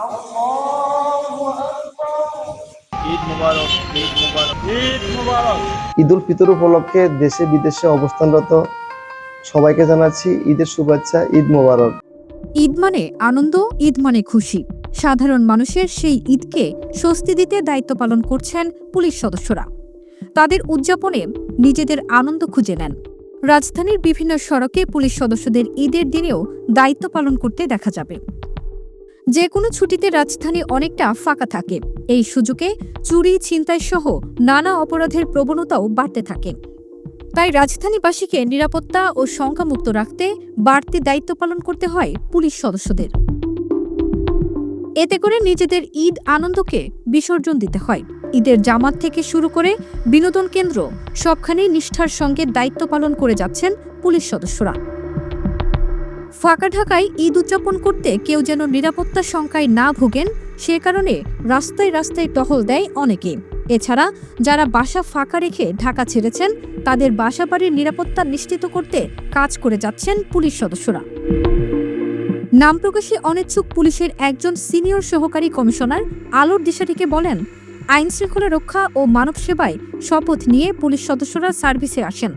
ঈদ মুবারক ঈদ মুবারক। ঈদ মুবারক। ঈদ উল ফিতর উপলক্ষে দেশে বিদেশে অবস্থানরত সবাইকে জানাচ্ছি ঈদের শুভেচ্ছা ঈদ মোবারক। ঈদ মানে আনন্দ ঈদ মানে খুশি। সাধারণ মানুষের সেই ঈদকে স্বস্তি দিতে দায়িত্ব পালন করছেন পুলিশ সদস্যরা। তাদের উদযাপনে নিজেদের আনন্দ খুঁজে নেন। রাজধানীর বিভিন্ন সড়কে পুলিশ সদস্যদের ঈদের দিনেও দায়িত্ব পালন করতে দেখা যাবে। যে কোনো ছুটিতে রাজধানী অনেকটা ফাঁকা থাকে। এই সুযোগে চুরি, ছিনতাই সহ নানা অপরাধের প্রবণতাও বাড়তে থাকে। তাই রাজধানীবাসীকে নিরাপত্তা ও শঙ্কামুক্ত রাখতে বাড়তি দায়িত্ব পালন করতে হয় পুলিশ সদস্যদের। এতে করে নিজেদের ঈদ আনন্দকে বিসর্জন দিতে হয়। ঈদের জামাত থেকে শুরু করে বিনোদন কেন্দ্র সবখানেই নিষ্ঠার সঙ্গে দায়িত্ব পালন করে যাচ্ছেন পুলিশ সদস্যরা। ফাঁকা ঢাকায় ঈদ উদযাপন করতে কেউ যেন নিরাপত্তা শঙ্কায় না ভোগেন, সে কারণে রাস্তায় রাস্তায় টহল দেয় অনেকে। এছাড়া যারা বাসা ফাঁকা রেখে ঢাকা ছেড়েছেন, তাদের বাসা বাড়ির নিরাপত্তা নিশ্চিত করতে কাজ করে যাচ্ছেন পুলিশ সদস্যরা। নাম প্রকাশে অনিচ্ছুক পুলিশের একজন সিনিয়র সহকারী কমিশনার আলোর দিশারিকে বলেন আইন শৃঙ্খলা রক্ষা ও মানব সেবায় শপথ নিয়ে পুলিশ সদস্যরা সার্ভিসে আসেন।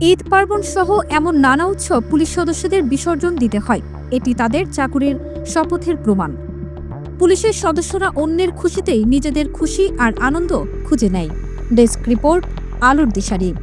ঈদ পার্বণ সহ এমন নানা উৎসব পুলিশ সদস্যদের বিসর্জন দিতে হয়। এটি তাদের চাকুরির শপথের প্রমাণ। পুলিশের সদস্যরা অন্যের খুশিতেই নিজেদের খুশি আর আনন্দ খুঁজে নেয়। ডেস্ক রিপোর্ট, আলোর দিশারি।